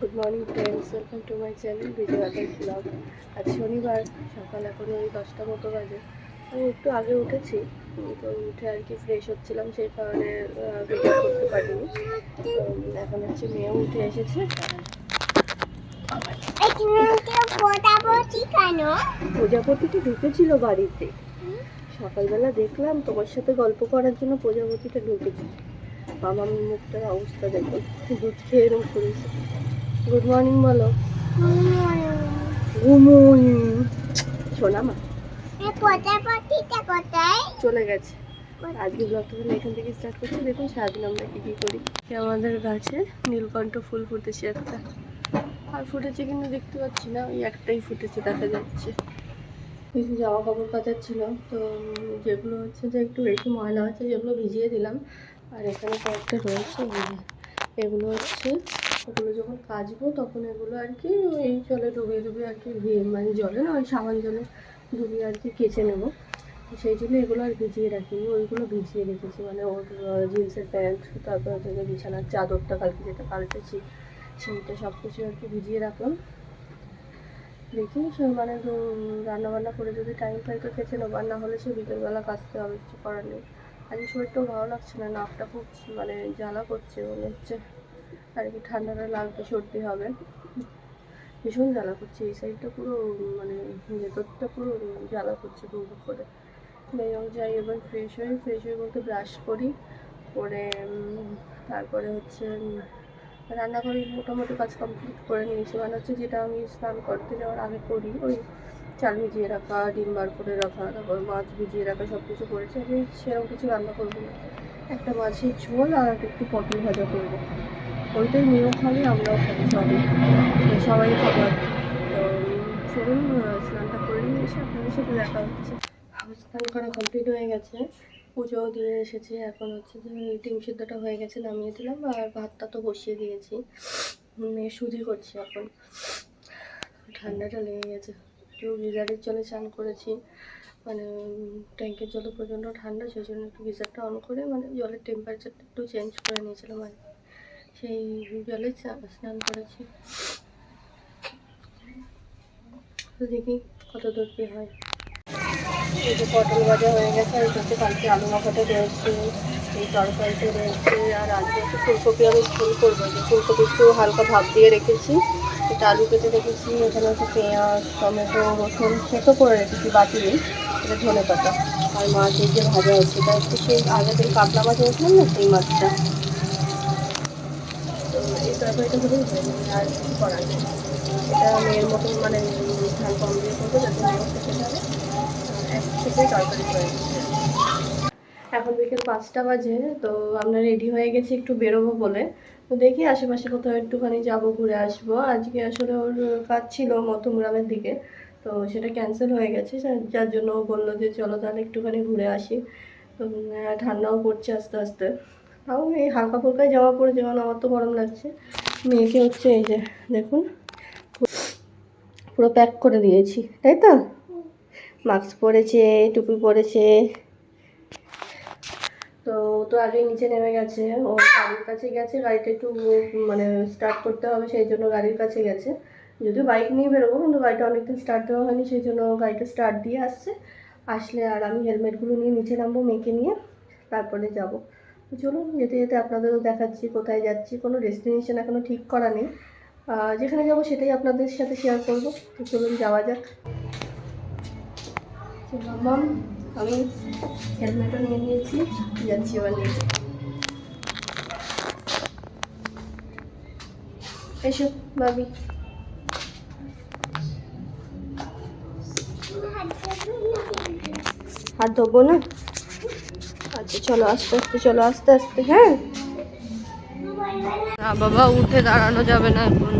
Good morning friends welcome to my channel Bijoy Akash blog আজ শনিবার, সকাল এখন ওই দশটা মতো বাজে। আমি একটু আগে উঠেছি, তো উঠে আর কি ফ্রেশ হচ্ছিলাম, সেই কারণে ভিডিও করতে পারিনি। এখন হচ্ছে মেয়েও উঠে এসেছে। প্রজাপতিটা ঢুকেছিল বাড়িতে। সকালবেলা দেখলাম তোমার সাথে গল্প করার জন্য প্রজাপতিটা ঢুকেছে। বাবা, মুখটার অবস্থা দেখো। দুধ খেয়ে এরকম করেছে। গুড মর্নিং বলো। গুড মর্নিং শোনা মা। চলে গেছে। আজকে ব্লগটা এখান থেকে স্টার্ট করছি। দেখুন সারাদিন আমরা কী কী করি। আমাদের গাছে নীলকণ্ঠ ফুল ফুটেছে একটা। আর ফুটেছে কিন্তু দেখতে পাচ্ছি না ওই একটাই ফুটেছে দেখা যাচ্ছে। কিছু জামা কাপড় কাচার ছিল তো যেগুলো হচ্ছে যে একটু বেশি ময়লা হচ্ছে যেগুলো ভিজিয়ে দিলাম। আর এখানে কয়েকটা রয়েছে এগুলো হচ্ছে ওগুলো যখন কাচবো তখন এগুলো আর কি ওই জলে ডুবিয়ে ডুবিয়ে আর কি মানে জলে না ওই সাবান জলে ডুবিয়ে আর কি কেচে নেব। সেই জন্য এগুলো আর ভিজিয়ে রাখিনি, ওইগুলো ভিজিয়ে রেখেছি মানে ওর জিন্সের প্যান্ট, তারপর থেকে বিছানার চাদরটা কালকে যেটা পাল্টেছি সেইটা সব কিছু আর কি ভিজিয়ে রাখলাম। দেখি সে মানে রান্না বান্না করে যদি টাইম পাই তো খেতে নেব, আর না হলে সে বিকেলবেলা কাচতে হবে, কিছু করার নেই। আজকে শরীরটাও ভালো লাগছে না, নাকটা খুব মানে জ্বালা করছে মনে হচ্ছে। আর কি ঠান্ডাটা লাগবে সর্দি হবে। ভীষণ জ্বালা করছে, এই সাইডটা পুরো মানে ভেতরটা পুরো জ্বালা করছে দূর করে। যাই এবার ফ্রেশ হই ফ্রেশ হয়ে বলতে ব্রাশ করি, করে তারপরে হচ্ছে রান্না করি মোটামুটি কাজ কমপ্লিট করে নিয়েছি। মানে হচ্ছে যেটা আমি স্নান করতে যাওয়ার আগে করি, ওই চাল ভিজিয়ে রাখা, ডিম বার করে রাখা, তারপর মাছ ভিজিয়ে রাখা সব কিছু করেছি। আমি সেরকম কিছু রান্না করব না। একটা মাছের ঝোল আর একটু পটল ভাজা করব। ওইটাই মেয়েও খাবে আমরাও সবাই। তো সবাই। তো চলুন স্নানটা করে নিয়ে এসে আপনাদের সাথে দেখা হচ্ছে। স্নান করা কমপ্লিট হয়ে গেছে। পুজোও দিয়ে এসেছি। এখন হচ্ছে যে ডিম সিদ্ধটা হয়ে গেছে, নামিয়ে দিলাম। আর ভাতটা তো বসিয়ে দিয়েছি। সুজি করছি এখন। ঠান্ডাটা লেগে গেছে। একটু গিজারের জলে স্নান করেছি। মানে ট্যাঙ্কের জল প্রচণ্ড ঠান্ডা, সেই জন্য একটু গিজারটা অন করে মানে জলের টেম্পারেচারটা একটু চেঞ্জ করে নিয়েছিলাম আর। সেই জলে স্নান করেছি। তো দেখি কত দূর কী হয়। এই যে পটল ভাজা হয়ে গেছে, আর হচ্ছে কালকে আলু মাখাটা রয়েছে, এই তরকারিটা রয়েছে, আর আজকে একটু ফুলকপি আমি ফুল করব। যে ফুলকপি একটু হালকা ভাপ দিয়ে রেখেছি এটা আলু কেটে রেখেছি, এখানে হচ্ছে পেঁয়াজ, টমেটো, রসুন, সেতো করে রেখেছি বাটিয়ে এটা ধনে পাতা। আর মাছ এই যে ভাজা হচ্ছে এটা হচ্ছে সেই আগের দিন কাতলা মাছ এনেছিলাম না, সেই মাছটা? তো আর নেই। মানে তরকারি গেছে এখন বিকেল পাঁচটা বাজে, তো আমরা রেডি হয়ে গেছি একটু বেরোবো বলে। তো দেখি আশেপাশে কোথাও একটুখানি যাব, ঘুরে আসব। আজকে আসলে ওর কাজ ছিল মধ্যমগ্রামের দিকে, তো সেটা ক্যান্সেল হয়ে গেছে। যার- জন্য বলল যে চলো তাহলে একটুখানি ঘুরে আসি। ঠান্ডাও পড়ছে আস্তে আস্তে। তাও এই হালকা ফুলকায় জামা পরে যেমন আমার তো গরম লাগছে। মেয়েকে হচ্ছে এই যে, দেখুন, পুরো প্যাক করে দিয়েছি, তাই তো? মাস্ক পরেছে, টুপি পরেছে। তো তো আগে নিচে নেমে গেছে, ও গাড়ির কাছে গেছে, গাড়িটা একটু মানে স্টার্ট করতে হবে, সেই জন্য গাড়ির কাছে গেছে। যদিও বাইক নিয়ে বেরোবো, কিন্তু গাড়িটা অনেকদিন স্টার্ট দেওয়া হয়নি, সেই জন্য গাড়িটা স্টার্ট দিয়ে আসছে। আসলে আর আমি হেলমেটগুলো নিয়ে নিচে নামবো মেয়েকে নিয়ে, তারপরে যাব। চলুন যেতে যেতে আপনাদেরও দেখাচ্ছি কোথায় যাচ্ছি, কোনো ডেস্টিনেশন এখনও ঠিক করা নেই। যেখানে যাব সেটাই আপনাদের সাথে শেয়ার করব। তো চলুন যাওয়া যাক। মাম, আমি হেলমেটও নিয়ে নিয়েছি, যাচ্ছি এবার নিচে। এসো, ভাবি। হাত ধোবো না? আচ্ছা চলো, আস্তে আস্তে, চলো, আস্তে আস্তে হ্যাঁ? না, বাবা, উঠে দাঁড়ানো যাবে না এখন।